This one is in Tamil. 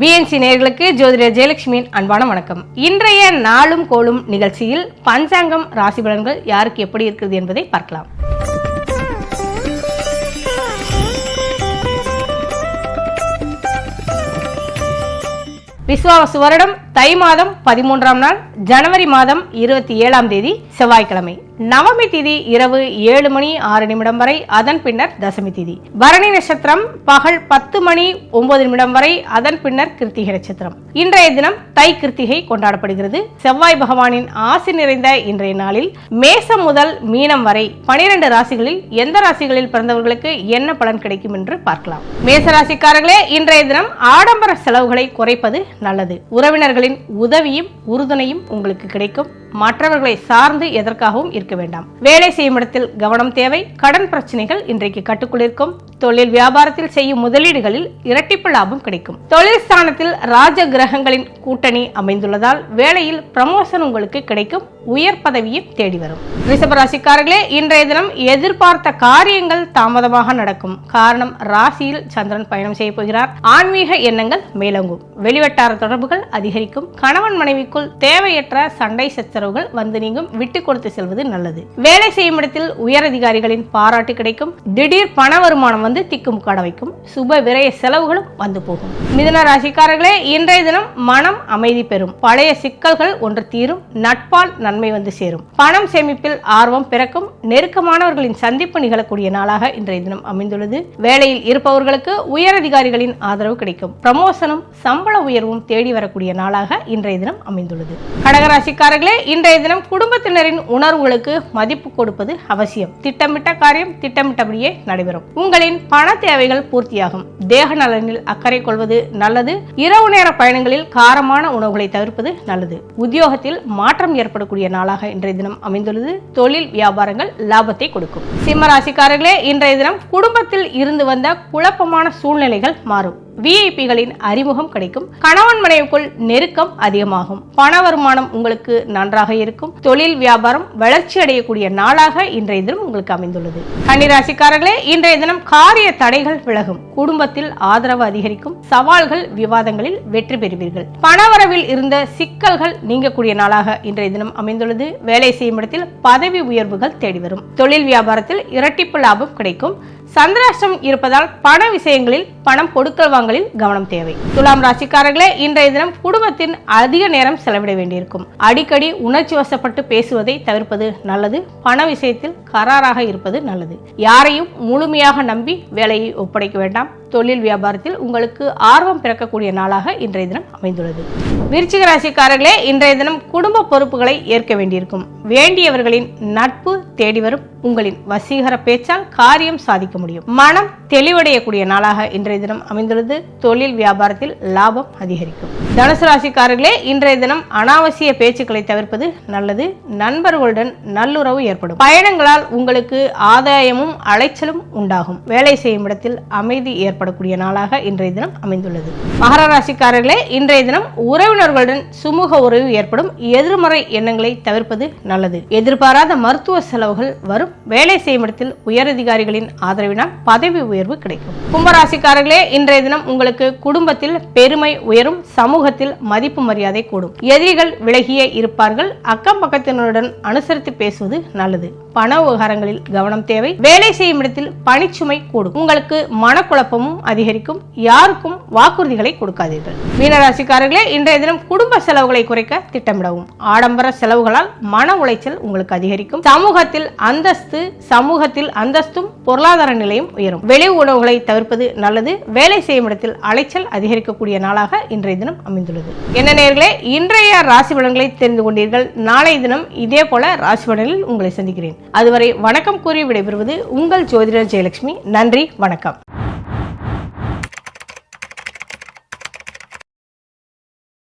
பிஎன்சி நேயர்களுக்கு ஜோதிடர் ஜெயலட்சுமியின் அன்பான வணக்கம். இன்றைய நாளும் கோளும் நிகழ்ச்சியில் பஞ்சாங்கம் ராசி பலன்கள் யாருக்கு எப்படி இருக்கிறது என்பதை பார்க்கலாம். விஸ்வாவசு வருடம் தை மாதம் பதிமூன்றாம் நாள் ஜனவரி மாதம் இருபத்தி ஏழாம் தேதி செவ்வாய்க்கிழமை. நவமி திதி இரவு ஏழு மணி ஆறு நிமிடம் வரை அதன் பின்னர் தசமி திதி. பரணி நட்சத்திரம் பகல் பத்து மணி ஒன்பது நிமிடம் வரை அதன் பின்னர் கிருத்திகை நட்சத்திரம். இன்றைய தினம் தை கிருத்திகை கொண்டாடப்படுகிறது. செவ்வாய் பகவானின் ஆசி நிறைந்த இன்றைய நாளில் மேசம் முதல் மீனம் வரை பனிரெண்டு ராசிகளில் எந்த ராசிகளில் பிறந்தவர்களுக்கு என்ன பலன் கிடைக்கும் என்று பார்க்கலாம். மேச ராசிக்காரர்களே இன்றைய தினம் ஆடம்பர செலவுகளை குறைப்பது நல்லது. உறவினர்களின் உதவியும் உறுதுணையும் உங்களுக்கு கிடைக்கும். மற்றவர்களை சார்ந்து எதற்காகவும் இருக்க வேண்டாம். வேலை செய்யும் இடத்தில் கவனம் தேவை. கடன் பிரச்சனைகள் இன்றைக்கு கட்டுக்குளிருக்கும் தொழில் வியாபாரத்தில் செய்யும் முதலீடுகளில் இரட்டிப்பு லாபம் கிடைக்கும். தொழில் ஸ்தானத்தில் ராஜ கிரகங்களின் கூட்டணி அமைந்துள்ளதால் வேலையில் ப்ரமோஷன் உங்களுக்கு கிடைக்கும். உயர் பதவியும் தேடி வரும். ரிஷபராசிக்காரர்களே இன்றைய தினம் எதிர்பார்த்த காரியங்கள் தாமதமாக நடக்கும். காரணம் ராசியில் சந்திரன் பயணம் செய்ய போகிறார். ஆன்மீக எண்ணங்கள் மேலோங்கும். வெளிவட்டார தொடர்புகள் அதிகரிக்கும். கணவன் மனைவிக்குள் தேவையற்ற சண்டை சச்சரவு சச்சரவுகள் வந்து நீங்கும். விட்டு கொடுத்து செல்வது நல்லது. வேலை செய்யும் இடத்தில் உயர் அதிகாரிகளின் பாராட்டு கிடைக்கும். திடீர் பண வருமானம் வந்து திக்குமுக்காட வைக்கும். சுப விரய செலவுகளும் வந்து போகும். மிதன ராசிக்காரர்களே இன்றைய தினம் மனம் அமைதி பெறும். பழைய சிக்கல்கள் ஒன்று தீரும். நட்பால் நன்மை வந்து சேரும். பணம் சேமிப்பில் ஆர்வம் பிறக்கும். நெருக்கமானவர்களின் சந்திப்பு நிகழக்கூடிய நாளாக இன்றைய தினம் அமைந்துள்ளது. வேலையில் இருப்பவர்களுக்கு உயர் அதிகாரிகளின் ஆதரவு கிடைக்கும். ப்ரமோஷனும் சம்பள உயர்வும் தேடி வரக்கூடிய நாளாக இன்றைய தினம் அமைந்துள்ளது. கடகராசிக்காரர்களே இன்றைய தினம் குடும்பத்தினரின் உணர்வுகளுக்கு மதிப்பு கொடுப்பது அவசியம். திட்டமிட்ட காரியம் திட்டமிட்டபடியே நடைபெறும். உங்களின் பண தேவைகள் பூர்த்தியாகும். தேக நலனில் அக்கறை கொள்வது நல்லது. இரவு நேர பயணங்களில் காரமான உணவுகளை தவிர்ப்பது நல்லது. உத்தியோகத்தில் மாற்றம் ஏற்படக்கூடிய நாளாக இன்றைய தினம் அமைந்துள்ளது. தொழில் வியாபாரங்கள் லாபத்தை கொடுக்கும். சிம்ம ராசிக்காரர்களே இன்றைய தினம் குடும்பத்தில் இருந்து வந்த குழப்பமான சூழ்நிலைகள் மாறும். விஐபிகளின் அறிமுகம் கிடைக்கும். கணவன் மனைவிக்குள் நெருக்கம் அதிகமாகும். பண வருமானம் உங்களுக்கு நன்றாக இருக்கும். தொழில் வியாபாரம் வளர்ச்சி அடையக்கூடிய நாளாக இன்றைய தினம் உங்களுக்கு அமைந்துள்ளது. கன்னிராசிக்காரர்களே இன்றைய தினம் காரிய தடைகள் விலகும். குடும்பத்தில் ஆதரவு அதிகரிக்கும். சவால்கள் விவாதங்களில் வெற்றி பெறுவீர்கள். பணவரவில் இருந்த சிக்கல்கள் நீங்கக்கூடிய நாளாக இன்றைய தினம் அமைந்துள்ளது. வேலை செய்யும் இடத்தில் பதவி உயர்வுகள் தேடி வரும் தொழில் வியாபாரத்தில் இரட்டிப்பு லாபம் கிடைக்கும். சந்திராஷ்டம் இருப்பதால் பண விஷயங்களில் பணம் கொடுக்கல் வாங்கலில் கவனம் தேவை. துலாம் ராசிக்காரர்களே இன்றைய தினம் குடும்பத்தின் அதிக நேரம் செலவிட வேண்டியிருக்கும். அடிக்கடி உணர்ச்சி வசப்பட்டு பேசுவதை தவிர்ப்பது நல்லது. பண விஷயத்தில் கராராக இருப்பது நல்லது. யாரையும் முழுமையாக நம்பி வேலையை ஒப்படைக்க வேண்டாம். தொழில் வியாபாரத்தில் உங்களுக்கு ஆர்வம் பிறக்கக்கூடிய நாளாக இன்றைய தினம் அமைந்துள்ளது. விருச்சிக ராசிக்காரர்களே இன்றைய தினம் குடும்ப பொறுப்புகளை ஏற்க வேண்டியிருக்கும். வேண்டியவர்களின் நட்பு தேடி வரும் உங்களின் வசீகர பேச்சால் காரியம் சாதிக்க முடியும். மனம் தெளிவடையக்கூடிய நாளாக இன்றைய தினம் அமைந்துள்ளது. தொழில் வியாபாரத்தில் லாபம் அதிகரிக்கும். தனுசு ராசிக்காரர்களே இன்றைய தினம் அனாவசிய பேச்சுக்களை தவிர்ப்பது நல்லது. நண்பர்களுடன் நல்லுறவு ஏற்படும். பயணங்களால் உங்களுக்கு ஆதாயமும் அலைச்சலும் உண்டாகும். வேலை செய்யும் இடத்தில் அமைதி ஏற்படும் காணப்படக்கூடிய நாளாக இன்றைய தினம் அமைந்துள்ளது. மகர ராசிக்காரர்களே இன்றைய தினம் உறவினர்களுடன் சுமூக உறவு ஏற்படும் எதிர்மறை எண்ணங்களை தவிர்ப்பது நல்லது. எதிர்பாராத மருத்துவ செலவுகள் வரும். வேலை செய்யும் இடத்தில் உயரதிகாரிகளின் ஆதரவினால் பதவி உயர்வு கிடைக்கும். கும்பராசிக்காரர்களே இன்றைய தினம் உங்களுக்கு குடும்பத்தில் பெருமை உயரும் சமூகத்தில் மதிப்பு மரியாதை கூடும். எதிரிகள் விலகியே இருப்பார்கள். அக்கம் பக்கத்தினருடன் அனுசரித்து பேசுவது நல்லது. பண விவகாரங்களில் கவனம் தேவை. வேலை செய்யும் இடத்தில் பணிச்சுமை கூடும். உங்களுக்கு மனக்குழப்பமும் அதிகரிக்கும். யாருக்கும் வாக்குறுதிகளை கொடுக்காதீர்கள். மீனராசிக்காரர்களே இன்றைய தினம் குடும்ப செலவுகளை குறைக்க திட்டமிடவும். ஆடம்பர செலவுகளால் மன உளைச்சல் உங்களுக்கு அதிகரிக்கும். சமூகத்தில் அந்தஸ்து சமூகத்தில் அந்தஸ்தும் பொருளாதார நிலையும் உயரும். வெளி உணவுகளை தவிர்ப்பது நல்லது. வேலை செய்யும் இடத்தில் அலைச்சல் அதிகரிக்கக்கூடிய நாளாக இன்றைய தினம் அமைந்துள்ளது. என்ன நேர்களே இன்றைய ராசி பலன்களை தெரிந்து கொண்டீர்கள். நாளைய தினம் இதே போல ராசி பலனில் உங்களை சந்திக்கிறேன். அதுவரை வணக்கம் கூறி விடைபெறுவது உங்கள் ஜோதிடர் ஜெயலட்சுமி. நன்றி வணக்கம்.